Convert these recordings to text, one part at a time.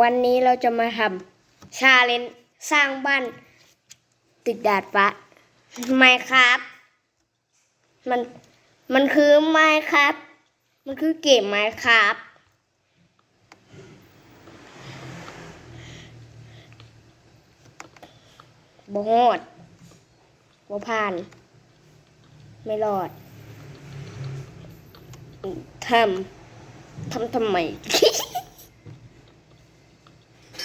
วันนี้เราจะมาทำชาเลนสร้างบ้านติดดาดฟ้าไมครับมันมันคือไมครับ มันคือเกมไมครับบ่ฮอดบ่ผ่าน ไม่รอดทำทำทำไม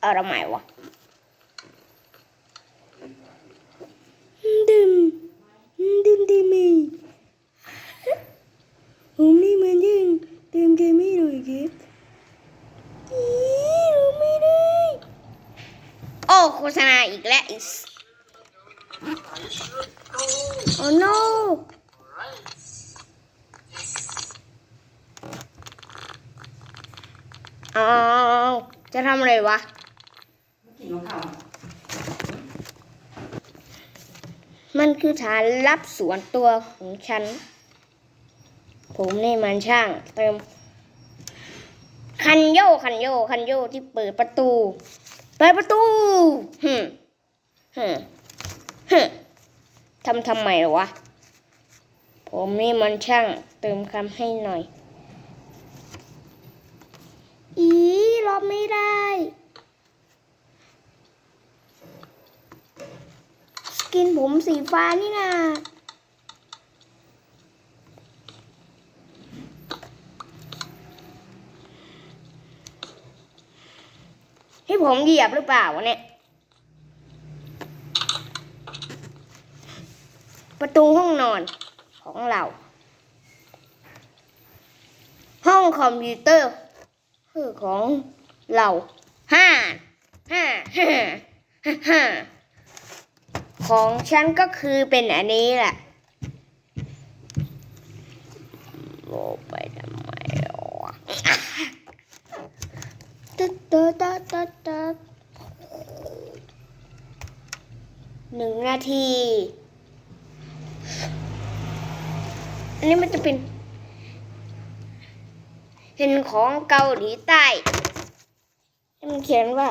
เอาทำไมวะดิมดิมดิมีผมนี่มันยังเติมเกมไม่หน่อยครับอีรู้ไม่ได้ โอ้โฆษณาอีกแล้วอีสโอ้ no อ้าวจะทำอะไรวะกินของเขามันคือฐานลับส่วนตัวของฉัน ผมนี่มันช่างเติม คันโยกคันโยกคันโยกที่เปิดประตู เปิดประตูฮึมฮึมฮึมทำทำไมเหรอวะ ผมนี่มันช่างเติมคำให้หน่อย อีรอบ ไม่ได้ สกินผมสีฟ้านี่นาให้ผมเหยียบหรือเปล่าวะเนี่ย ประตูห้องนอนของเรา ห้องคอมพิวเตอร์คือของ เราห้าห้าห้าห้าของฉันก็คือเป็นอันนี้แหละโลไปทำไมวะตัดตัดตัดตัดตัดหนึ่งนาที อันนี้มันจะเป็น เห็นของเกาหลีใต้ เขียนว่า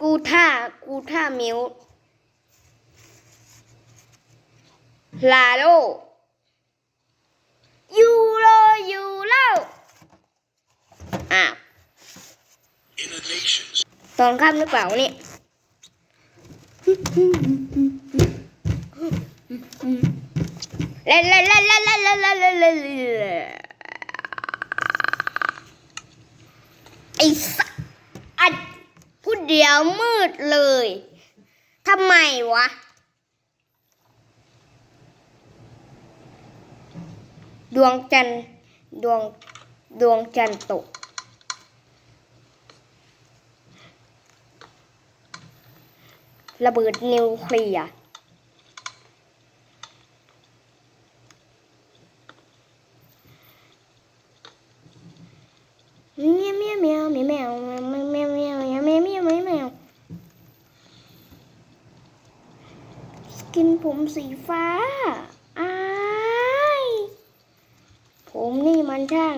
กูท่ากูท่ามิวลาโลยูโรยูโรอ้าวตอนข้ามหรือเปล่าเนี่ยเล่นเล่นเล่นเล่นเล่นเล่นเล่นเล่นไอ้สั เดียวมืดเลยทำไมวะ ดวงจันทร์ดวงดวงจันทร์ตก ระเบิดนิวเคลียร์เมียวเมียวเมียวเมียวเมียวเมียวเมียวเมียวเมียวเมียวเมียวเมียวส กินผมสีฟ้า อ้าย ผมนี่มันช่าง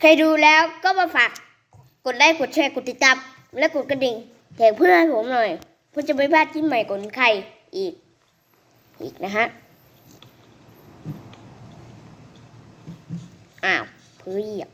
ใครดูแล้วก็มาฝากกดไลค์กดแชร์กดติดตามและกดกระดิ่งแถมเพื่อนให้ผมหน่อยเพื่อจะไม่พลาดที่ใหม่ของใครอีกอีกนะฮะอ้าวเพื่อเหยีย